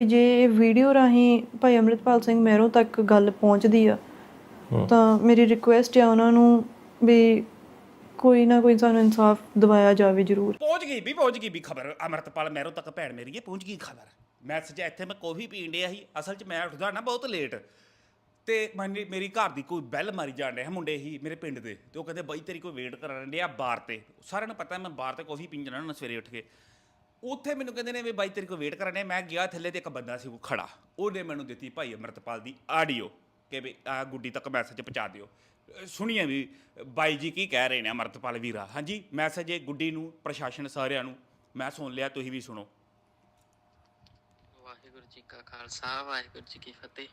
ਜੇ ਇਹ ਵੀਡੀਓ ਰਾਹੀਂ ਭਾਈ ਅੰਮ੍ਰਿਤਪਾਲ ਸਿੰਘ ਮਹਿਰੋਂ ਤੱਕ ਗੱਲ ਪਹੁੰਚਦੀ ਆ ਤਾਂ ਮੇਰੀ ਰਿਕੁਐਸਟ ਹੈ ਉਹਨਾਂ ਨੂੰ ਵੀ ਕੋਈ ਨਾ ਕੋਈ ਸਾਨੂੰ ਇਨਸਾਫ ਦਿਵਾਇਆ ਜਾਵੇ ਜ਼ਰੂਰ। ਪਹੁੰਚ ਗਈ ਵੀ ਪਹੁੰਚ ਗਈ ਵੀ ਖਬਰ। ਅਮਰਤਪਾਲ ਮਹਿਰੋਂ ਤੱਕ ਭੈਣ ਮੇਰੀ ਇਹ ਪਹੁੰਚ ਗਈ ਖਬਰ। ਮੈਸੇਜ ਇੱਥੇ ਮੈਂ ਕਾਫੀ ਪੀਣ ਡਿਆ ਸੀ ਅਸਲ 'ਚ ਮੈਂ ਉੱਠਦਾ ਨਾ ਬਹੁਤ ਲੇਟ ਤੇ ਮੈਨੇ ਮੇਰੀ ਘਰ ਦੀ ਕੋਈ ਬੈਲ ਮਾਰੀ ਜਾਣ ਡਿਆ ਮੁੰਡੇ ਹੀ ਮੇਰੇ ਪਿੰਡ ਦੇ। ਤੇ ਉਹ ਕਹਿੰਦੇ ਬਾਈ ਤੇਰੀ ਕੋਈ ਵੇਟ ਕਰਨ ਡਿਆ ਬਾਰ ਤੇ। ਸਾਰਿਆਂ ਨੂੰ ਪਤਾ ਮੈਂ ਬਾਰ ਤੇ ਕਾਫੀ ਪੀਣ ਜਾਣਾ ਹੁੰਦਾ ਸਵੇਰੇ ਉੱਠ ਕੇ। ਉੱਥੇ ਮੈਨੂੰ ਕਹਿੰਦੇ ਨੇ ਵੀ ਬਾਈ ਤੇਰੀ ਕੋਈ ਵੇਟ ਕਰਨ ਮੈਂ ਗਿਆ ਥੱਲੇ ਤੇ ਇੱਕ ਬੰਦਾ ਸੀ ਉਹ ਖੜਾ। ਉਹਨੇ ਮੈਨੂੰ ਦਿੱਤੀ ਭਾਈ ਅਮਰਤਪਾਲ ਦੀ ਆਡੀਓ ਕਿ ਵੀ ਆ ਗੁੱਡੀ ਤੱਕ ਮੈਸੇਜ ਪਹੁੰਚਾ ਦਿਓ। ਸੁਣੀਏ ਵੀ ਬਾਈ ਜੀ ਕੀ ਕਹਿ ਰਹੇ ਨੇ ਅਮਰਤਪਾਲ ਵੀਰਾ। ਹਾਂਜੀ ਮੈਸੇਜ ਇਹ ਗੁੱਡੀ ਨੂੰ, ਪ੍ਰਸ਼ਾਸਨ ਸਾਰਿਆਂ ਨੂੰ, ਮੈਂ ਸੁਣ ਲਿਆ, ਤੁਸੀਂ ਵੀ ਸੁਣੋ। ਵਾਹਿਗੁਰੂ ਜੀ ਕਾ ਖਾਲਸਾ, ਵਾਹਿਗੁਰੂ ਜੀ ਕੀ ਫਤਿਹ।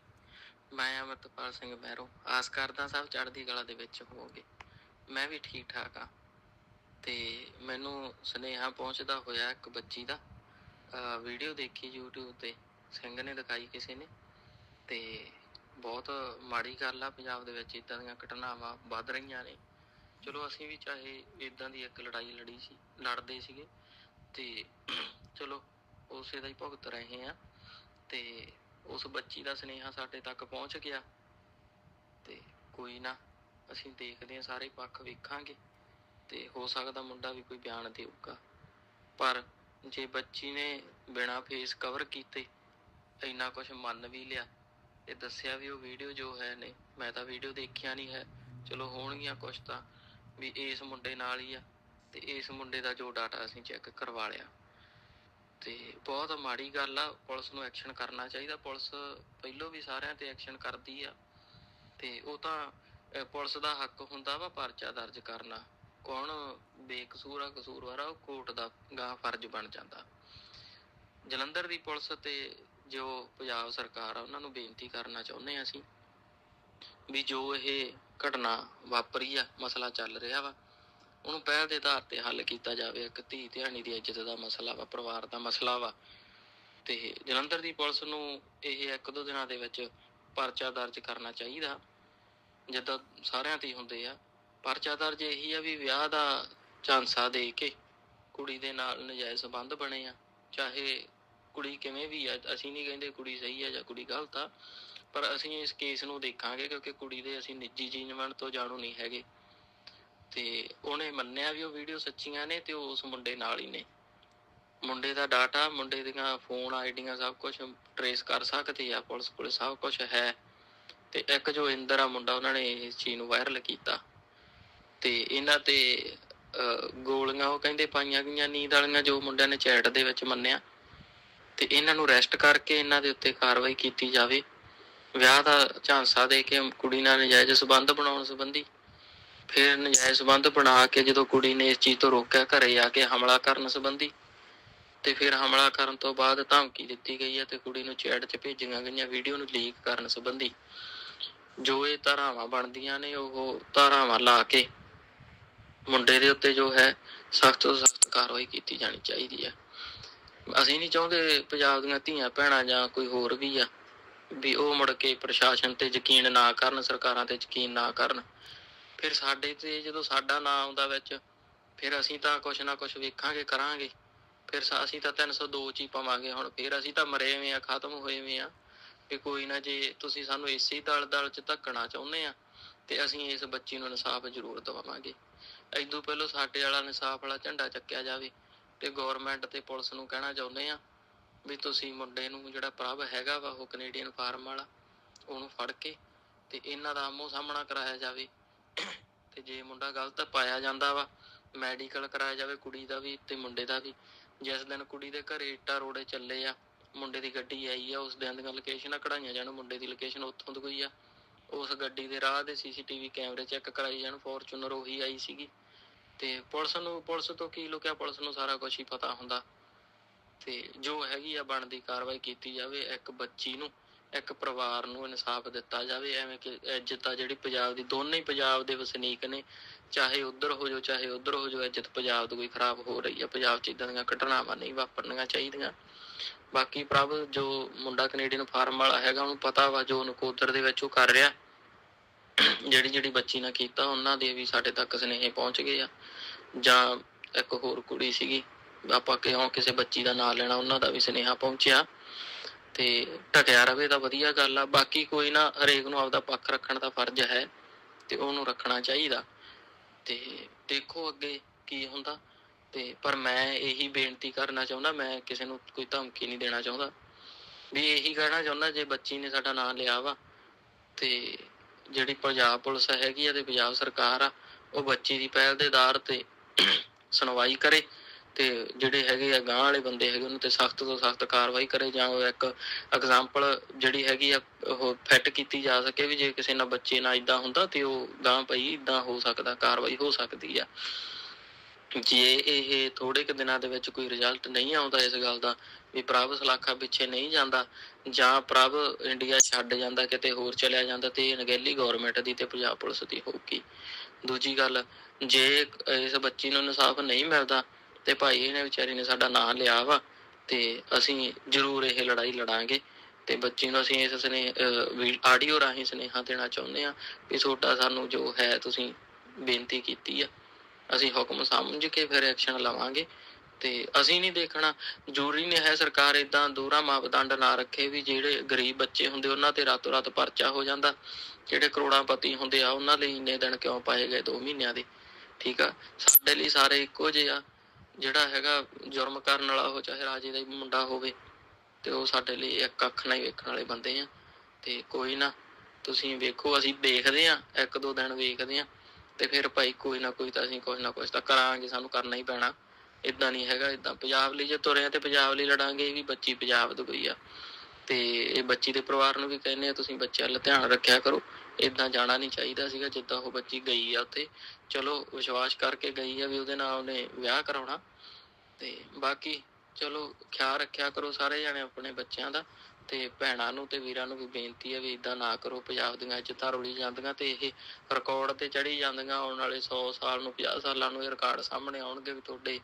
ਮੈਂ ਅਮਰਤਪਾਲ ਸਿੰਘ ਮਹਿਰੋ ਆਸ ਕਰਦਾ ਸਭ ਚੜ੍ਹਦੀ ਕਲਾ ਦੇ ਵਿੱਚ ਹੋਵੋਗੇ। ਮੈਂ ਵੀ ਠੀਕ ਠਾਕ ਆ ਤੇ ਮੈਨੂੰ ਸੁਨੇਹਾ ਪਹੁੰਚਦਾ ਹੋਇਆ ਇੱਕ ਬੱਚੀ ਦਾ। ਵੀਡੀਓ ਦੇਖੀ YouTube ਤੇ। ਸਿੰਘ ਨੇ ਦਿਖਾਈ ਕਿਸੇ ਨੇ। ਤੇ ਬਹੁਤ ਮਾੜੀ ਗੱਲ ਆ, ਪੰਜਾਬ ਦੇ ਵਿੱਚ ਇਦਾਂ ਦੀਆਂ ਘਟਨਾਵਾਂ ਵੱਧ ਰਹੀਆਂ ਨੇ। ਚਲੋ ਅਸੀਂ ਵੀ ਚਾਹੇ ਇਦਾਂ ਦੀ ਇੱਕ ਲੜਾਈ ਲੜੀ ਸੀ, ਲੜਦੇ ਸੀਗੇ। ਤੇ ਚਲੋ ਉਸੇ ਦਾ ਹੀ ਭੁਗਤ ਰਹੇ ਆ ਤੇ ਉਸ ਬੱਚੀ ਦਾ ਸੁਨੇਹਾ ਸਾਡੇ ਤੱਕ ਪਹੁੰਚ ਗਿਆ। ਤੇ ਕੋਈ ਨਾ, ਅਸੀਂ ਦੇਖਦੇ ਹਾਂ, ਸਾਰੇ ਪੱਖ ਵੇਖਾਂਗੇ। ਤੇ ਹੋ ਸਕਦਾ ਮੁੰਡਾ ਵੀ ਕੋਈ ਬਿਆਨ ਦੇਊਗਾ। ਪਰ ਜੇ ਬੱਚੀ ਨੇ ਬਿਨਾ ਫੇਸ ਕਵਰ ਕੀਤੇ ਇੰਨਾ ਕੁਝ ਮੰਨ ਵੀ ਲਿਆ ਤੇ ਦੱਸਿਆ ਵੀ ਉਹ ਵੀਡੀਓ ਜੋ ਹੈ ਨੇ, ਮੈਂ ਤਾਂ ਵੀਡੀਓ ਦੇਖਿਆ ਨਹੀਂ ਹੈ। ਚਲੋ ਹੋਣਗੀਆਂ ਕੁਝ ਤਾਂ ਵੀ ਇਸ ਮੁੰਡੇ ਨਾਲ ਹੀ ਆ ਤੇ ਇਸ ਮੁੰਡੇ ਦਾ ਜੋ ਡਾਟਾ ਅਸੀਂ ਚੈੱਕ ਕਰਵਾ ਲਿਆ। ਤੇ ਬਹੁਤ ਮਾੜੀ ਗੱਲ ਆ, ਪੁਲਿਸ ਨੂੰ ਐਕਸ਼ਨ ਕਰਨਾ ਚਾਹੀਦਾ। ਪੁਲਿਸ ਪਹਿਲੋਂ ਵੀ ਸਾਰਿਆਂ ਤੇ ਐਕਸ਼ਨ ਕਰਦੀ ਆ। ਤੇ ਉਹ ਤਾਂ ਪੁਲਿਸ ਦਾ ਹੱਕ ਹੁੰਦਾ ਵਾ ਪਰਚਾ ਦਰਜ ਕਰਨਾ। ਕੌਣ ਬੇਕਸੂਰ ਆ, ਕਸੂਰਵਾਰ ਆ, ਉਹ ਕੋਰਟ ਦਾ ਗਾਂ ਫਰਜ਼ ਬਣ ਜਾਂਦਾ। ਜਲੰਧਰ ਦੀ ਪੁਲਿਸ ਤੇ ਜੋ ਪੰਜਾਬ ਸਰਕਾਰ ਆ, ਉਹਨਾਂ ਨੂੰ ਬੇਨਤੀ ਕਰਨਾ ਚਾਹੁੰਦੇ ਆ ਅਸੀਂ ਵੀ ਜੋ ਇਹ ਘਟਨਾ ਵਾਪਰੀ ਆ, ਮਸਲਾ ਚੱਲ ਰਿਹਾ ਵਾ, ਉਹਨੂੰ ਪਹਿਲ ਦੇ ਆਧਾਰ ਤੇ ਹੱਲ ਕੀਤਾ ਜਾਵੇ। ਇੱਕ ਧੀ ਧਿਆਣੀ ਦੀ ਇੱਜ਼ਤ ਦਾ ਮਸਲਾ ਵਾ, ਪਰਿਵਾਰ ਦਾ ਮਸਲਾ ਵਾ। ਤੇ ਜਲੰਧਰ ਦੀ ਪੁਲਿਸ ਨੂੰ ਇਹ ਇੱਕ ਦੋ ਦਿਨਾਂ ਦੇ ਵਿੱਚ ਪਰਚਾ ਦਰਜ ਕਰਨਾ ਚਾਹੀਦਾ। ਜਿੱਦਾਂ ਸਾਰਿਆਂ ਤੇ ਹੁੰਦੇ ਆ। ਪਰਚਾ ਦਰਜ ਇਹੀ ਆ ਵੀ ਵਿਆਹ ਦਾ ਝਾਂਸਾ ਦੇ ਕੇ ਕੁੜੀ ਦੇ ਨਾਲ ਨਜਾਇਜ਼ ਸੰਬੰਧ ਬਣੇ ਆ, ਚਾਹੇ ਕੁੜੀ ਕਿਵੇਂ ਵੀ ਆ, ਅਸੀਂ ਨਹੀਂ ਕਹਿੰਦੇ ਕੁੜੀ ਸਹੀ ਆ ਜਾਂ ਕੁੜੀ ਗਲਤ ਆ, ਪਰ ਅਸੀਂ ਇਸ ਕੇਸ ਨੂੰ ਦੇਖਾਂਗੇ ਕਿਉਂਕਿ ਕੁੜੀ ਦੇ ਅਸੀਂ ਨਿੱਜੀ ਜੀਵਨ ਤੋਂ ਜਾਣੂ ਨਹੀਂ ਹੈਗੇ। ਤੇ ਉਹਨੇ ਮੰਨਿਆ ਵੀ ਉਹ ਵੀਡੀਓ ਸੱਚੀਆਂ ਨੇ ਤੇ ਉਹ ਉਸ ਮੁੰਡੇ ਨਾਲ ਹੀ ਨੇ। ਮੁੰਡੇ ਦਾ ਡਾਟਾ ਮੁੰਡੇ ਦੀਆਂ ਫੋਨ ਆਈਡੀਆਂ ਸਭ ਕੁਝ ਟਰੇਸ ਕਰ ਸਕਦੇ ਆ, ਪੁਲਿਸ ਕੋਲ ਸਭ ਕੁਝ ਹੈ। ਤੇ ਇੱਕ ਜੋ ਇੰਦਰ ਆ ਮੁੰਡਾ, ਉਹਨਾਂ ਨੇ ਇਸ ਚੀਜ਼ ਨੂੰ ਵਾਇਰਲ ਕੀਤਾ। ਤੇ ਇਹਨਾਂ ਤੇ ਗੋਲੀਆਂ, ਉਹ ਕਹਿੰਦੇ ਪਾਈਆਂ ਗਈਆਂ ਨੀਂਦ ਵਾਲੀਆਂ ਜੋ ਮੁੰਡਿਆਂ ਨੇ ਚੈਟ ਦੇ ਵਿੱਚ ਮੰਨਿਆ। ਤੇ ਇਹਨਾਂ ਨੂੰ ਅਰੈਸਟ ਕਰਕੇ ਇਹਨਾਂ ਦੇ ਉੱਤੇ ਕਾਰਵਾਈ ਕੀਤੀ ਜਾਵੇ। ਵਿਆਹ ਦਾ ਝਾਂਸਾ ਦੇ ਕੇ ਕੁੜੀ ਨਾਲ ਨਜਾਇਜ਼ ਸਬੰਧ ਬਣਾਉਣ ਸੰਬੰਧੀ। ਫਿਰ ਨਜਾਇਜ਼ ਸਬੰਧ ਬਣਾ ਕੇ ਜਦੋਂ ਕੁੜੀ ਨੇ ਇਸ ਚੀਜ਼ ਤੋਂ ਰੋਕਿਆ, ਘਰੇ ਆ ਕੇ ਹਮਲਾ ਕਰਨ ਸੰਬੰਧੀ। ਤੇ ਫਿਰ ਹਮਲਾ ਕਰਨ ਤੋਂ ਬਾਅਦ ਧਮਕੀ ਦਿੱਤੀ ਗਈ ਹੈ ਤੇ ਕੁੜੀ ਨੂੰ ਚੈਟ 'ਚ ਭੇਜੀਆਂ ਗਈਆਂ ਵੀਡੀਓ ਨੂੰ ਲੀਕ ਕਰਨ ਸੰਬੰਧੀ। ਜੋ ਇਹ ਧਾਰਾਵਾਂ ਬਣਦੀਆਂ ਨੇ, ਉਹ ਧਾਰਾਵਾਂ ਲਾ ਕੇ ਮੁੰਡੇ ਦੇ ਉੱਤੇ ਜੋ ਹੈ, ਸਖਤ ਤੋਂ ਸਖਤ ਕਾਰਵਾਈ ਕੀਤੀ ਜਾਣੀ ਚਾਹੀਦੀ ਹੈ ਅਸੀਂ ਨਹੀਂ ਚਾਹੁੰਦੇ ਪੰਜਾਬ ਦੀਆਂ ਧੀਆਂ ਭੈਣਾਂ ਜਾਂ ਕੋਈ ਹੋਰ ਵੀ ਆ, ਵੀ ਉਹ ਮੁੜ ਕੇ ਪ੍ਰਸ਼ਾਸਨ ਤੇ ਯਕੀਨ ਨਾ ਕਰਨ, ਸਰਕਾਰਾਂ ਤੇ ਯਕੀਨ ਨਾ ਕਰਨ। ਫਿਰ ਸਾਡੇ ਤੇ ਜਦੋਂ ਸਾਡਾ ਨਾਂ ਆਉਂਦਾ ਵਿੱਚ, ਫਿਰ ਅਸੀਂ ਤਾਂ ਕੁਛ ਨਾ ਕੁਛ ਵੇਖਾਂਗੇ, ਕਰਾਂਗੇ। ਫਿਰ ਅਸੀਂ ਤਾਂ 302 ਚ ਹੀ ਪਾਵਾਂਗੇ ਹੁਣ, ਫਿਰ ਅਸੀਂ ਤਾਂ ਮਰੇ ਹੋਏ ਆ, ਖਤਮ ਹੋਏ ਹੋਏ ਆ। ਵੀ ਕੋਈ ਨਾ ਜੇ ਤੁਸੀਂ ਸਾਨੂੰ ਇਸੇ ਦਲ ਦਲ ਚ ਧੱਕਣਾ ਚਾਹੁੰਦੇ ਆ, ਤੇ ਅਸੀਂ ਇਸ ਬੱਚੀ ਨੂੰ ਇਨਸਾਫ ਜ਼ਰੂਰ ਦਵਾਵਾਂਗੇ ਐਦੋਂ ਪਹਿਲਾਂ ਸਾਡੇ ਵਾਲਾ ਇਨਸਾਫ ਵਾਲਾ ਝੰਡਾ ਚੱਕਿਆ ਜਾਵੇ ਤੇ ਗਵਰਨਮੈਂਟ ਤੇ ਪੁਲਿਸ ਨੂੰ ਕਹਿਣਾ ਚਾਹੁੰਦੇ ਆ ਵੀ ਤੁਸੀਂ ਮੁੰਡੇ ਨੂੰ ਜਿਹੜਾ ਪ੍ਰਭ ਹੈਗਾ ਵਾ ਉਹ ਕੈਨੇਡੀਅਨ ਫਾਰਮ ਵਾਲਾ, ਉਹਨੂੰ ਫੜ ਕੇ ਤੇ ਇਹਨਾਂ ਦਾ ਆਮੋ ਸਾਹਮਣਾ ਕਰਾਇਆ ਜਾਵੇ। ਤੇ ਜੇ ਮੁੰਡਾ ਗਲਤ ਪਾਇਆ ਜਾਂਦਾ ਵਾ ਮੈਡੀਕਲ ਕਰਾਇਆ ਜਾਵੇ, ਕੁੜੀ ਦਾ ਵੀ ਤੇ ਮੁੰਡੇ ਦਾ ਵੀ, ਜਿਸ ਦਿਨ ਕੁੜੀ ਦੇ ਘਰੇ ਇੱਟਾਂ ਰੋੜੇ ਚੱਲੇ ਆ, ਮੁੰਡੇ ਦੀ ਗੱਡੀ ਆਈ ਆ, ਉਸ ਦਿਨ ਦੀਆਂ ਲੋਕੇਸ਼ਨਾਂ ਕਢਾਈਆਂ ਜਾਣ, ਮੁੰਡੇ ਦੀ ਲੋਕੇਸ਼ਨ ਉੱਥੋਂ ਦੀ ਕੋਈ ਆ। ਉਸ ਗੱਡੀ ਦੇ ਰਾਹ ਦੇ ਸੀਸੀਟੀਵੀ ਕੈਮਰੇ ਚੈੱਕ ਕਰਾਈ ਜਾਣ, ਫੋਰਚੂਨਰ ਉਹੀ ਆਈ ਸੀਗੀ। ਤੇ ਪੁਲਿਸ ਨੂੰ, ਪੁਲਿਸ ਤੋਂ ਕੀ ਲੁਕਿਆ? ਪੁਲਿਸ ਨੂੰ ਸਾਰਾ ਕੁਝ ਹੀ ਪਤਾ ਹੁੰਦਾ। ਤੇ ਜੋ ਹੈਗੀ ਆ ਬਣਦੀ ਕਾਰਵਾਈ ਕੀਤੀ ਜਾਵੇ ਇੱਕ ਬੱਚੀ ਨੂੰ। ਇੱਕ ਪਰਿਵਾਰ ਨੂੰ ਇਨਸਾਫ ਦਿੱਤਾ ਜਾਵੇ, ਐਵੇਂ ਕਿ ਇੱਜ਼ਤ ਆ ਜਿਹੜੀ ਪੰਜਾਬ ਦੀ, ਦੋਨੇ ਹੀ ਪੰਜਾਬ ਦੇ ਵਸਨੀਕ ਨੇ, ਚਾਹੇ ਉਧਰ ਹੋ ਜਾਓ, ਚਾਹੇ ਉਧਰ ਹੋ ਜਾਓ, ਇੱਜ਼ਤ ਪੰਜਾਬ ਦੀ ਕੋਈ ਖਰਾਬ ਹੋ ਰਹੀ ਆ, ਪੰਜਾਬ 'ਚ ਇਦਾਂ ਦੀਆਂ ਘਟਨਾਵਾਂ ਨਹੀਂ ਵਾਪਰਨੀਆਂ ਚਾਹੀਦੀਆਂ। ਬਾਕੀ ਪ੍ਰਭ ਜੋ ਮੁੰਡਾ ਕੈਨੇਡੀਅਨ ਫਾਰਮ ਵਾਲਾ ਹੈਗਾ, ਉਹਨੂੰ ਪਤਾ ਵਾ ਜੋ ਨਕੋਦਰ ਦੇ ਵਿੱਚ ਉਹ ਕਰ ਰਿਹਾ। ਜਿਹੜੀ ਜਿਹੜੀ ਬੱਚੀ ਨਾਲ ਕੀਤਾ, ਉਹਨਾਂ ਦੇ ਵੀ ਸਾਡੇ ਤੱਕ ਸੁਨੇਹੇ ਪਹੁੰਚ ਗਏ ਆ। ਜਾਂ ਇੱਕ ਹੋਰ ਕੁੜੀ ਸੀਗੀ, ਆਪਾਂ ਕਿਉਂ ਕਿਸੇ ਬੱਚੀ ਦਾ ਨਾਮ ਲੈਣਾ, ਉਹਨਾਂ ਦਾ ਵੀ ਸੁਨੇਹਾ ਪਹੁੰਚਿਆ। ਤੇ ਟਕਿਆ ਰਵੇ ਤਾਂ ਵਧੀਆ ਗੱਲ ਆ। ਬਾਕੀ ਕੋਈ ਨਾ, ਹਰੇਕ ਨੂੰ ਆਪਦਾ ਪੱਖ ਰੱਖਣ ਦਾ ਫਰਜ਼ ਹੈ ਤੇ ਉਹਨੂੰ ਰੱਖਣਾ ਚਾਹੀਦਾ। ਤੇ ਦੇਖੋ ਅੱਗੇ ਕੀ ਹੁੰਦਾ। ਤੇ ਪਰ ਮੈਂ ਇਹੀ ਬੇਨਤੀ ਕਰਨਾ ਚਾਹੁੰਦਾ, ਮੈਂ ਕਿਸੇ ਨੂੰ ਕੋਈ ਧਮਕੀ ਨਹੀਂ ਦੇਣਾ ਚਾਹੁੰਦਾ। ਵੀ ਇਹੀ ਕਹਿਣਾ ਚਾਹੁੰਦਾ, ਜੇ ਬੱਚੀ ਨੇ ਸਾਡਾ ਨਾਂ ਲਿਆ ਵਾ, ਤੇ ਜਿਹੜੀ ਪੰਜਾਬ ਪੁਲਿਸ ਹੈਗੀ ਆ ਤੇ ਪੰਜਾਬ ਸਰਕਾਰ ਆ, ਉਹ ਬੱਚੀ ਦੀ ਪਹਿਲ ਦੇ ਆਧਾਰ ਤੇ ਸੁਣਵਾਈ ਕਰੇ। ਤੇ ਜਿਹੜੇ ਹੈਗੇ ਆ ਗਾਂਹ ਵਾਲੇ ਬੰਦੇ ਹੈਗੇ, ਉਹਨਾਂ ਤੇ ਸਖਤ ਤੋਂ ਸਖਤ ਕਾਰਵਾਈ ਕਰੇ ਜਾਂ ਉਹ ਇੱਕ ਐਗਜ਼ਾਮਪਲ ਜਿਹੜੀ ਹੈਗੀ ਆ, ਉਹ ਫਿੱਟ ਕੀਤੀ ਜਾ ਸਕੇ ਵੀ ਜੇ ਕਿਸੇ ਨਾਲ ਬੱਚੇ ਨਾਲ ਇਦਾਂ ਹੁੰਦਾ ਤੇ ਉਹ ਗਾਂ ਪਈ ਇਦਾਂ ਹੋ ਸਕਦਾ, ਕਾਰਵਾਈ ਹੋ ਸਕਦੀ ਆ। ਜੇ ਇਹ ਥੋੜੇ ਕੁ ਦਿਨਾਂ ਦੇ ਵਿੱਚ ਕੋਈ ਰਿਜ਼ਲਟ ਨਹੀਂ ਆਉਂਦਾ ਇਸ ਗੱਲ ਦਾ, ਵੀ ਪ੍ਰਭ ਸਲਾਖਾ ਪਿੱਛੇ ਨਹੀਂ ਜਾਂਦਾ, ਜਾਂ ਪ੍ਰਭ ਇੰਡੀਆ ਛੱਡ ਜਾਂਦਾ, ਕਿਤੇ ਹੋਰ ਚਲਿਆ ਜਾਂਦਾ ਤੇ ਇਹ ਅਣਗਹਿਲੀ ਗਵਰਨਮੈਂਟ ਦੀ ਤੇ ਪੰਜਾਬ ਪੁਲਿਸ ਦੀ ਹੋਊਗੀ। ਦੂਜੀ ਗੱਲ, ਜੇ ਇਸ ਬੱਚੀ ਨੂੰ ਇਨਸਾਫ ਨਹੀਂ ਮਿਲਦਾ ਤੇ ਭਾਈ ਇਹਨੇ ਵਿਚਾਰੀ ਨੇ ਸਾਡਾ ਨਾਂ ਲਿਆ ਵਾ ਤੇ ਅਸੀਂ ਜ਼ਰੂਰ ਇਹ ਲੜਾਈ ਲੜਾਂਗੇ ਤੇ ਬੱਚੇ ਨੂੰ ਅਸੀਂ ਇਸ ਸਨੇ ਆਡੀਓ ਰਾਹੀਂ ਸੁਨੇਹਾ ਦੇਣਾ ਚਾਹੁੰਦੇ ਆ ਵੀ ਤੁਹਾਡਾ ਸਾਨੂੰ ਜੋ ਹੈ ਤੁਸੀਂ ਬੇਨਤੀ ਕੀਤੀ ਆ। ਅਸੀਂ ਹੁਕਮ ਸਮਝ ਕੇ ਫਿਰ ਐਕਸ਼ਨ ਲਵਾਂਗੇ ਤੇ ਅਸੀਂ ਨਹੀਂ ਦੇਖਣਾ, ਜ਼ਰੂਰੀ ਨਹੀਂ ਹੈ ਸਰਕਾਰ ਇਦਾਂ ਦੋਹਰਾ ਮਾਪਦੰਡ ਨਾ ਰੱਖੇ ਵੀ ਜਿਹੜੇ ਗਰੀਬ ਬੱਚੇ ਹੁੰਦੇ ਉਹਨਾਂ ਤੇ ਰਾਤੋਂ ਰਾਤ ਪਰਚਾ ਹੋ ਜਾਂਦਾ। ਜਿਹੜੇ ਕਰੋੜਾਪਤੀ ਹੁੰਦੇ ਆ, ਉਹਨਾਂ ਲਈ ਇੰਨੇ ਦਿਨ ਕਿਉਂ ਪਾਏ ਗਏ 2 ਮਹੀਨਿਆਂ ਦੇ? ਠੀਕ ਆ? ਸਾਡੇ ਲਈ ਸਾਰੇ ਇੱਕੋ ਜਿਹੇ ਆ। ਜਿਹੜਾ ਹੈਗਾ ਜੁਰਮ ਕਰਨ ਵਾਲਾ ਉਹ ਚਾਹੇ ਰਾਜੇ ਦਾ ਹੀ ਮੁੰਡਾ ਹੋਵੇ ਤੇ ਉਹ ਸਾਡੇ ਲਈ ਇੱਕ ਅੱਖ ਨਾਲ ਹੀ ਵੇਖਣ ਵਾਲੇ ਬੰਦੇ ਆ। ਤੇ ਕੋਈ ਨਾ, ਤੁਸੀਂ ਵੇਖੋ, ਅਸੀਂ ਦੇਖਦੇ ਆ, ਇੱਕ ਦੋ ਦਿਨ ਵੇਖਦੇ ਆ ਤੇ ਫਿਰ ਭਾਈ ਕੋਈ ਨਾ ਕੋਈ ਤਾਂ ਅਸੀਂ ਕੁਝ ਨਾ ਕੁਝ ਤਾਂ ਕਰਾਂਗੇ, ਸਾਨੂੰ ਕਰਨਾ ਹੀ ਪੈਣਾ। ਇਦਾਂ ਨਹੀਂ ਹੈਗਾ ਇਦਾਂ ਪੰਜਾਬ ਲਈ ਜੇ ਤੁਰੇ ਆ ਤੇ ਪੰਜਾਬ ਲਈ ਲੜਾਂਗੇ ਵੀ ਬੱਚੀ ਪੰਜਾਬ ਦੀ ਕੋਈ ਆ। ਤੇ ਇਹ ਬੱਚੀ ਦੇ ਪਰਿਵਾਰ ਨੂੰ ਵੀ ਕਹਿੰਦੇ ਆ, ਤੁਸੀਂ ਬੱਚਿਆਂ ਵੱਲ ਧਿਆਨ ਰੱਖਿਆ ਕਰੋ। ਇਦਾਂ ਜਾਣਾ ਨਹੀਂ ਚਾਹੀਦਾ ਸੀਗਾ, ਜਿੱਦਾਂ ਉਹ ਬੱਚੀ ਗਈ ਆ ਉੱਥੇ। ਚਲੋ, ਵਿਸ਼ਵਾਸ ਕਰਕੇ ਗਈ ਆ ਵੀ ਉਹਦੇ ਨਾਲ ਉਹਨੇ ਵਿਆਹ ਕਰਾਉਣਾ। ਤੇ ਬਾਕੀ, ਚਲੋ, ਖਿਆਲ ਰੱਖਿਆ ਕਰੋ ਸਾਰੇ ਜਣੇ ਆਪਣੇ ਬੱਚਿਆਂ ਦਾ। ਤੇ ਭੈਣਾਂ ਨੂੰ ਤੇ ਵੀਰਾਂ ਨੂੰ ਵੀ ਬੇਨਤੀ ਹੈ ਵੀ ਇਦਾਂ ਨਾ ਕਰੋ ਪੰਜਾਬ ਦੀਆਂ ਇੱਜ਼ਤਾਂ ਰੁਲੀ ਜਾਂਦੀਆਂ ਤੇ ਇਹ ਰਿਕਾਰਡ ਤੇ ਚੜੀ ਜਾਂਦੀਆਂ ਆਉਣ ਵਾਲੇ 100 ਸਾਲ ਨੂੰ 50 ਸਾਲਾਂ ਨੂੰ ਇਹ ਰਿਕਾਰਡ ਸਾਹਮਣੇ ਆਉਣਗੇ ਵੀ ਤੁਹਾਡੇ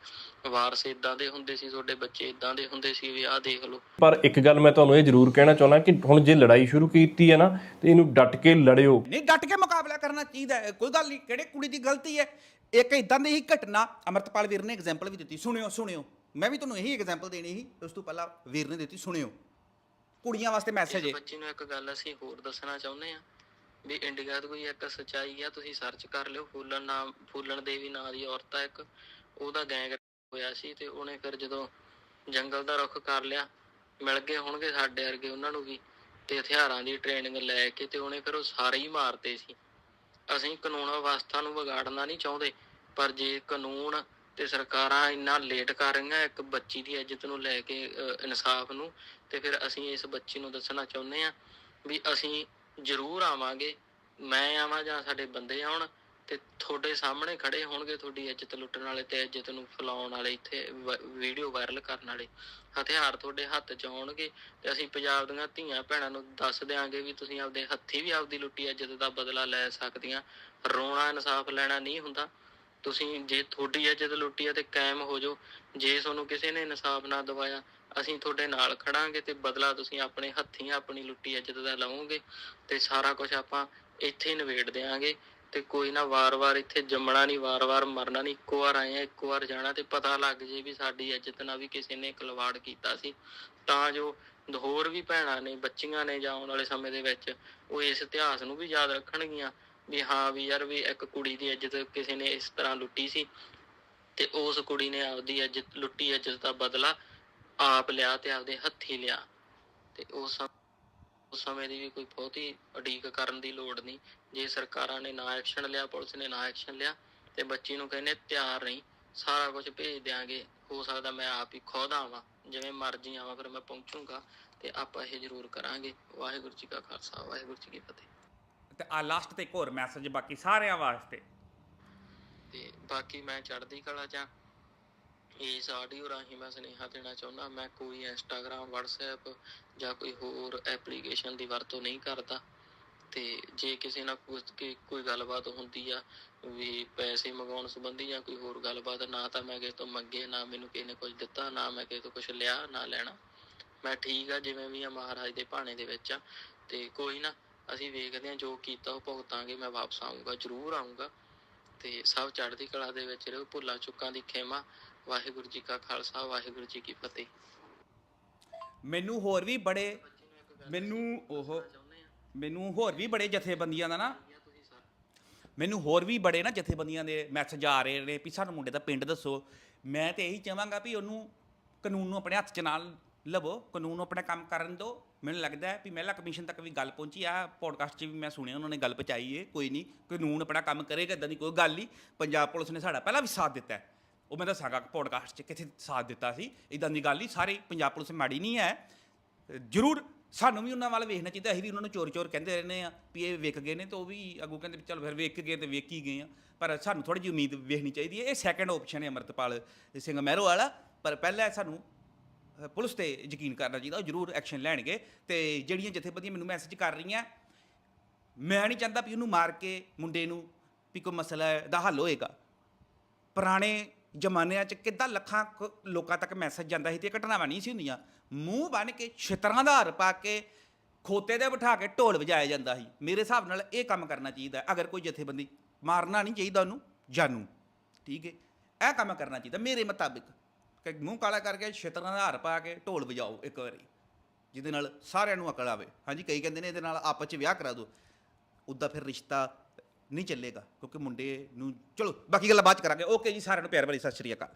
ਵਾਰਸ ਇਦਾਂ ਦੇ ਹੁੰਦੇ ਸੀ ਤੁਹਾਡੇ ਬੱਚੇ ਇਦਾਂ ਦੇ ਹੁੰਦੇ ਸੀ ਵੀ ਆਹ ਦੇਖ ਲਓ। ਪਰ ਇੱਕ ਗੱਲ ਮੈਂ ਤੁਹਾਨੂੰ ਇਹ ਜ਼ਰੂਰ ਕਹਿਣਾ ਚਾਹੁੰਦਾ ਕਿ ਹੁਣ ਜੇ ਲੜਾਈ ਸ਼ੁਰੂ ਕੀਤੀ ਹੈ ਨਾ ਤੇ ਇਹਨੂੰ ਡਟ ਕੇ ਲੜਿਓ। ਨਹੀਂ ਡਟ ਕੇ ਮੁਕਾਬਲਾ ਕਰਨਾ ਚਾਹੀਦਾ ਹੈ ਕੋਈ ਗੱਲ ਨਹੀਂ ਕਿਹੜੇ ਕੁੜੀ ਦੀ ਗਲਤੀ ਹੈ? ਇੱਕ ਇਦਾਂ ਦੀ ਹੀ ਘਟਨਾ ਅਮਰਤਪਾਲ ਵੀਰ ਨੇ ਐਗਜ਼ਾਮਪਲ ਵੀ ਦਿੱਤੀ ਸੁਣਿਓ ਸੁਣਿਓ। ਮੈਂ ਵੀ ਤੁਹਾਨੂੰ ਇਹੀ ਐਗਜ਼ਾਮਪਲ ਦੇਣੀ ਸੀ ਉਸ ਤੋਂ ਪਹਿਲਾਂ ਵੀਰ ਨੇ ਦਿੱਤੀ ਸੁਣਿਓ। ਕੁੜੀਆਂ ਵਾਸਤੇ ਮੈਸੇਜ ਹੈ ਇਸ ਬੱਚੀ ਨੂੰ ਇੱਕ ਗੱਲ ਅਸੀਂ ਹੋਰ ਦੱਸਣਾ ਚਾਹੁੰਦੇ ਆ ਵੀ ਇੰਡੀਆ ਦੀ ਕੋਈ ਇੱਕ ਸਚਾਈ ਆ ਤੁਸੀਂ ਸਰਚ ਕਰ ਲਿਓ ਫੂਲਨ ਨਾਮ ਫੂਲਨ ਦੇਵੀ ਨਾਂ ਦੀ ਔਰਤ ਆ ਇੱਕ ਉਹਦਾ ਗੈਂਗ ਹੋਇਆ ਸੀ ਤੇ ਉਹਨੇ ਫਿਰ ਜਦੋਂ ਜੰਗਲ ਦਾ ਰੁੱਖ ਕਰ ਲਿਆ ਮਿਲ ਗਏ ਹੋਣਗੇ ਸਾਡੇ ਵਰਗੇ ਉਹਨਾਂ ਨੂੰ ਵੀ ਤੇ ਹਥਿਆਰਾਂ ਦੀ ਟ੍ਰੇਨਿੰਗ ਲੈ ਕੇ ਤੇ ਉਹਨੇ ਫਿਰ ਉਹ ਸਾਰੇ ਹੀ ਮਾਰਤੇ ਸੀ। ਅਸੀਂ ਕਾਨੂੰਨ ਵਿਵਸਥਾ ਨੂੰ ਵਿਗਾੜਨਾ ਨਹੀਂ ਚਾਹੁੰਦੇ ਪਰ ਜੇ ਕਾਨੂੰਨ ਤੇ ਸਰਕਾਰਾਂ ਇੰਨਾ ਲੇਟ ਕਰ ਰਹੀਆਂ, ਇੱਕ ਬੱਚੀ ਦੀ ਇੱਜ਼ਤ ਨੂੰ ਲੈ ਕੇ ਇਨਸਾਫ ਨੂੰ, ਤੇ ਫਿਰ ਅਸੀਂ ਇਸ ਬੱਚੀ ਨੂੰ ਦੱਸਣਾ ਚਾਹੁੰਦੇ ਆ ਵੀ ਅਸੀਂ ਜ਼ਰੂਰ ਆਵਾਂਗੇ, ਮੈਂ ਆਵਾਂ ਜਾਂ ਸਾਡੇ ਬੰਦੇ ਆਉਣ, ਤੇ ਤੁਹਾਡੇ ਸਾਹਮਣੇ ਖੜੇ ਹੋਣਗੇ ਤੁਹਾਡੀ ਇੱਜ਼ਤ ਲੁੱਟਣ ਵਾਲੇ ਤੇ ਇੱਜ਼ਤ ਨੂੰ ਫੈਲਾਉਣ ਵਾਲੇ ਇੱਥੇ ਵੀਡੀਓ ਵਾਇਰਲ ਕਰਨ ਵਾਲੇ। ਹਥਿਆਰ ਤੁਹਾਡੇ ਹੱਥ 'ਚ ਆਉਣਗੇ ਤੇ ਅਸੀਂ ਪੰਜਾਬ ਦੀਆਂ ਧੀਆਂ ਭੈਣਾਂ ਨੂੰ ਦੱਸ ਦਿਆਂਗੇ ਵੀ ਤੁਸੀਂ ਆਪਦੇ ਹੱਥੀ ਵੀ ਆਪਦੀ ਲੁੱਟੀ ਇੱਜ਼ਤ ਦਾ ਬਦਲਾ ਲੈ ਸਕਦੀਆਂ। ਰੋਣਾ ਇਨਸਾਫ ਲੈਣਾ ਨਹੀਂ ਹੁੰਦਾ। ਤੁਸੀਂ ਜੇ ਤੁਹਾਡੀ ਇੱਜ਼ਤ ਲੁੱਟੀ ਹੈ ਤੇ ਕਾਇਮ ਹੋ ਜਾਓ। ਜੇ ਤੁਹਾਨੂੰ ਕਿਸੇ ਨੇ ਇਨਸਾਫ ਨਾ ਦਵਾਇਆ, ਅਸੀਂ ਤੁਹਾਡੇ ਨਾਲ ਖੜਾਂਗੇ ਤੇ ਬਦਲਾ ਤੁਸੀਂ ਆਪਣੇ ਹੱਥੀਂ ਆਪਣੀ ਲੁੱਟੀ ਇੱਜ਼ਤ ਦਾ ਲਵੋਗੇ ਤੇ ਸਾਰਾ ਕੁਝ ਆਪਾਂ ਇੱਥੇ ਹੀ ਨਿਬੇੜ ਦੇਾਂਗੇ ਤੇ ਕੋਈ ਨਾ ਵਾਰ-ਵਾਰ ਇੱਥੇ ਜੰਮਣਾ ਨਹੀਂ, ਵਾਰ-ਵਾਰ ਮਰਨਾ ਨਹੀਂ, ਇੱਕੋ ਵਾਰ ਆਏ ਆ, ਇੱਕੋ ਵਾਰ ਜਾਣਾ ਤੇ ਪਤਾ ਲੱਗ ਜੇ ਵੀ ਸਾਡੀ ਇੱਜ਼ਤ ਨਾਲ ਵੀ ਕਿਸੇ ਨੇ ਖਲਵਾੜ ਕੀਤਾ ਸੀ। ਤਾਂ ਜੋ ਹੋਰ ਵੀ ਭੈਣਾਂ ਨੇ, ਬੱਚੀਆਂ ਨੇ ਜਾਂ ਆਉਣ ਵਾਲੇ ਸਮੇਂ ਦੇ ਵਿੱਚ ਉਹ ਇਸ ਇਤਿਹਾਸ ਨੂੰ ਵੀ ਯਾਦ ਰੱਖਣਗੀਆਂ। ਵੀ ਹਾਂ ਵੀ ਯਾਰ ਵੀ ਇੱਕ ਕੁੜੀ ਦੀ ਇੱਜ਼ਤ ਕਿਸੇ ਨੇ ਇਸ ਤਰ੍ਹਾਂ ਲੁੱਟੀ ਸੀ ਤੇ ਉਸ ਕੁੜੀ ਨੇ ਆਪਦੀ ਇੱਜ਼ਤ, ਲੁੱਟੀ ਇੱਜ਼ਤ ਦਾ ਬਦਲਾ ਆਪ ਲਿਆ ਤੇ ਆਪਦੇ ਹੱਥੀ ਲਿਆ ਤੇ ਉਸ ਸਮੇਂ ਦੀ ਵੀ ਕੋਈ ਬਹੁਤੀ ਉਡੀਕ ਕਰਨ ਦੀ ਲੋੜ ਨਹੀਂ। ਜੇ ਸਰਕਾਰਾਂ ਨੇ ਨਾ ਐਕਸ਼ਨ ਲਿਆ, ਪੁਲਿਸ ਨੇ ਨਾ ਐਕਸ਼ਨ ਲਿਆ ਤੇ ਬੱਚੀ ਨੂੰ ਕਹਿੰਦੇ ਤਿਆਰ ਨਹੀਂ ਸਾਰਾ ਕੁਝ ਭੇਜ ਦਿਆਂਗੇ। ਹੋ ਸਕਦਾ ਮੈਂ ਆਪ ਹੀ ਖੁਦ ਆਵਾਂ, ਜਿਵੇਂ ਮਰਜ਼ੀ ਆਵਾਂ, ਫਿਰ ਮੈਂ ਪਹੁੰਚੂਗਾ ਤੇ ਆਪਾਂ ਇਹ ਜ਼ਰੂਰ ਕਰਾਂਗੇ। ਵਾਹਿਗੁਰੂ ਜੀ ਕਾ ਖਾਲਸਾ, ਵਾਹਿਗੁਰੂ ਜੀ ਕੀ ਫਤਿਹ। ਤੇ ਆ ਲਾਸਟ ਤੇ ਇੱਕ ਹੋਰ ਮੈਸੇਜ ਬਾਕੀ ਸਾਰਿਆਂ ਵਾਸਤੇ। ਤੇ ਬਾਕੀ ਮੈਂ ਚੜ੍ਹਦੀ ਕਲਾ ਚ ਇਸ ਆਡੀਓ ਰਾਹੀਂ ਮੈਂ ਸੁਨੇਹਾ ਦੇਣਾ ਚਾਹੁੰਦਾ, ਮੈਂ ਕੋਈ ਇੰਸਟਾਗ੍ਰam WhatsApp ਜਾਂ ਕੋਈ ਹੋਰ ਐਪਲੀਕੇਸ਼ਨ ਦੀ ਵਰਤੋਂ ਨਹੀਂ ਕਰਦਾ। ਤੇ ਜੇ ਕਿਸੇ ਨਾਲ ਕੁਝ ਕੋਈ ਗੱਲਬਾਤ ਹੁੰਦੀ ਆ, ਵੀ ਪੈਸੇ ਮੰਗਾਉਣ ਸੰਬੰਧੀ ਜਾਂ ਕੋਈ ਹੋਰ ਗੱਲਬਾਤ, ਨਾ ਤਾਂ ਮੈਂ ਕਿਸੇ ਤੋਂ ਮੰਗੇ, ਨਾ ਮੈਨੂੰ ਕਿਸੇ ਨੇ ਕੁਝ ਦਿੱਤਾ, ਨਾ ਮੈਂ ਕਿਸੇ ਤੋਂ ਕੁਝ ਲਿਆ, ਨਾ ਲੈਣਾ। ਮੈਂ ਠੀਕ ਆ ਜਿਵੇਂ ਵੀ ਆ ਮਹਾਰਾਜ ਦੇ ਭਾਣੇ ਦੇ ਵਿੱਚ ਆ। ਤੇ ਕੋਈ ਨਾ ਅਸੀਂ ਵੇਖਦੇ ਹਾਂ ਜੋ ਕੀਤਾ ਉਹ ਭੁਗਤਾਂਗੇ ਮੈਂ ਵਾਪਸ ਆਊਂਗਾ ਜ਼ਰੂਰ ਆਊਂਗਾ। ਤੇ ਸਭ ਚੜ੍ਹਦੀ ਕਲਾ ਦੇ ਵਿੱਚ ਰਹੋ ਭੁੱਲਾਂ ਚੁੱਕਾਂ ਦੀ ਖੇਮਾ। ਵਾਹਿਗੁਰੂ ਜੀ ਕਾ ਖਾਲਸਾ ਵਾਹਿਗੁਰੂ ਜੀ ਕੀ ਫਤਿਹ। ਮੈਨੂੰ ਹੋਰ ਵੀ ਬੜੇ ਮੈਨੂੰ ਉਹ ਮੈਨੂੰ ਹੋਰ ਵੀ ਬੜੇ ਜਥੇਬੰਦੀਆਂ ਦਾ ਨਾ। ਮੈਨੂੰ ਹੋਰ ਵੀ ਬੜੇ ਨਾ ਜਥੇਬੰਦੀਆਂ ਦੇ ਮੈਸੇਜ ਆ ਰਹੇ ਨੇ ਵੀ ਸਾਨੂੰ ਮੁੰਡੇ ਦਾ ਪਿੰਡ ਦੱਸੋ। ਮੈਂ ਤੇ ਇਹੀ ਚਾਹਾਂਗਾ ਵੀ ਉਹਨੂੰ ਕਾਨੂੰਨ ਨੂੰ ਆਪਣੇ ਹੱਥ 'ਚ ਨਾਲ ਲਵੋ ਕਾਨੂੰਨ ਨੂੰ ਆਪਣਾ ਕੰਮ ਕਰਨ ਦਿਓ। ਮੈਨੂੰ ਲੱਗਦਾ ਹੈ ਵੀ ਮਹਿਲਾ ਕਮਿਸ਼ਨ ਤੱਕ ਵੀ ਗੱਲ ਪਹੁੰਚੀ। ਆ ਪੋਡਕਾਸਟ 'ਚ ਵੀ ਮੈਂ ਸੁਣਿਆ, ਉਹਨਾਂ ਨੇ ਗੱਲ ਪਹੁੰਚਾਈ ਏ, ਕੋਈ ਨਹੀਂ, ਕਾਨੂੰਨ ਆਪਣਾ ਕੰਮ ਕਰੇਗਾ ਇਦਾਂ ਦੀ ਕੋਈ ਗੱਲ ਨਹੀਂ। ਪੰਜਾਬ ਪੁਲਿਸ ਨੇ ਸਾਡਾ ਪਹਿਲਾਂ ਵੀ ਸਾਥ ਦਿੱਤਾ ਹੈ। ਉਹ ਮੈਂ ਦੱਸਾਂਗਾ ਪੋਡਕਾਸਟ 'ਚ ਕਿੱਥੇ ਸਾਥ ਦਿੱਤਾ ਸੀ ਇਦਾਂ ਦੀ ਗੱਲ ਨਹੀਂ, ਸਾਰੇ ਪੰਜਾਬ ਪੁਲਿਸ ਮਾੜੀ ਨਹੀਂ ਹੈ। ਜ਼ਰੂਰ ਸਾਨੂੰ ਵੀ ਉਹਨਾਂ ਵੱਲ ਵੇਖਣਾ ਚਾਹੀਦਾ, ਅਸੀਂ ਵੀ ਉਹਨਾਂ ਨੂੰ ਚੋਰ ਚੋਰ ਕਹਿੰਦੇ ਰਹਿੰਦੇ ਆ ਵੀ ਇਹ ਵਿਕ ਗਏ ਨੇ ਤੇ ਉਹ ਵੀ ਅੱਗੋਂ ਕਹਿੰਦੇ ਵੀ ਚਲ ਫਿਰ ਵੇਖ ਗਏ ਤੇ ਵੇਖ ਹੀ ਗਏ ਆ ਪਰ ਸਾਨੂੰ ਥੋੜੀ ਜਿਹੀ ਉਮੀਦ ਵੇਖਣੀ ਚਾਹੀਦੀ ਹੈ। ਇਹ ਸੈਕੰਡ ਆਪਸ਼ਨ ਹੈ ਅਮਰਤਪਾਲ ਸਿੰਘ ਮਹਿਰੋ ਵਾਲਾ ਪਰ ਪਹਿਲਾਂ ਸਾਨੂੰ ਪੁਲਿਸ ਤੇ ਯਕੀਨ ਕਰਨਾ ਚਾਹੀਦਾ, ਉਹ ਜ਼ਰੂਰ ਐਕਸ਼ਨ ਲੈਣਗੇ। ਤੇ ਜਿਹੜੀਆਂ ਜਥੇਬੰਦੀਆਂ ਮੈਨੂੰ ਮੈਸੇਜ ਕਰ ਰਹੀਆਂ, ਮੈਂ ਨਹੀਂ ਚਾਹੁੰਦਾ ਵੀ ਉਹਨੂੰ ਮਾਰ ਕੇ ਮੁੰਡੇ ਨੂੰ ਵੀ ਕੋਈ ਮਸਲਾ ਦਾ ਹੱਲ ਹੋਏਗਾ। ਪੁਰਾਣੇ ਜ਼ਮਾਨਿਆਂ 'ਚ ਕਿੱਦਾਂ ਲੱਖਾਂ ਕੁ ਲੋਕਾਂ ਤੱਕ ਮੈਸੇਜ ਜਾਂਦਾ ਸੀ ਤੇ ਘਟਨਾਵਾਂ ਨਹੀਂ ਸੀ ਹੁੰਦੀਆਂ। ਮੂੰਹ ਬਨ ਕੇ ਛਿੱਤਰਾਂ ਦਾ ਹਾਰ ਪਾ ਕੇ ਖੋਤੇ ਦੇ ਬਿਠਾ ਕੇ ਢੋਲ ਵਜਾਇਆ ਜਾਂਦਾ ਸੀ। ਮੇਰੇ ਹਿਸਾਬ ਨਾਲ ਇਹ ਕੰਮ ਕਰਨਾ ਚਾਹੀਦਾ ਅਗਰ ਕੋਈ ਜਥੇਬੰਦੀ ਮਾਰਨਾ ਨਹੀਂ ਚਾਹੀਦਾ ਉਹਨੂੰ, ਜਾਨੂ। ਠੀਕ ਹੈ? ਇਹ ਕੰਮ ਕਰਨਾ ਚਾਹੀਦਾ ਮੇਰੇ ਮੁਤਾਬਿਕ। ਕਿ ਮੂੰਹ ਕਾਲਾ ਕਰਕੇ ਛਿੱਤਰਾਂ ਦਾ ਹਾਰ ਪਾ ਕੇ ਢੋਲ ਵਜਾਓ ਇੱਕ ਵਾਰੀ, ਜਿਹਦੇ ਨਾਲ ਸਾਰਿਆਂ ਨੂੰ ਅਕਲ ਆਵੇ। ਹਾਂਜੀ, ਕਈ ਕਹਿੰਦੇ ਨੇ ਇਹਦੇ ਨਾਲ ਆਪਸ 'ਚ ਵਿਆਹ ਕਰਾ ਦਿਓ। ਉੱਦਾਂ ਫਿਰ ਰਿਸ਼ਤਾ ਨਹੀਂ ਚੱਲੇਗਾ, ਕਿਉਂਕਿ ਮੁੰਡੇ ਨੂੰ, ਚਲੋ ਬਾਕੀ ਗੱਲਾਂ ਬਾਅਦ 'ਚ ਕਰਾਂਗੇ। ਓਕੇ ਜੀ, ਸਾਰਿਆਂ ਨੂੰ ਪਿਆਰ ਭਰੀ ਸਤਿ ਸ਼੍ਰੀ ਅਕਾਲ।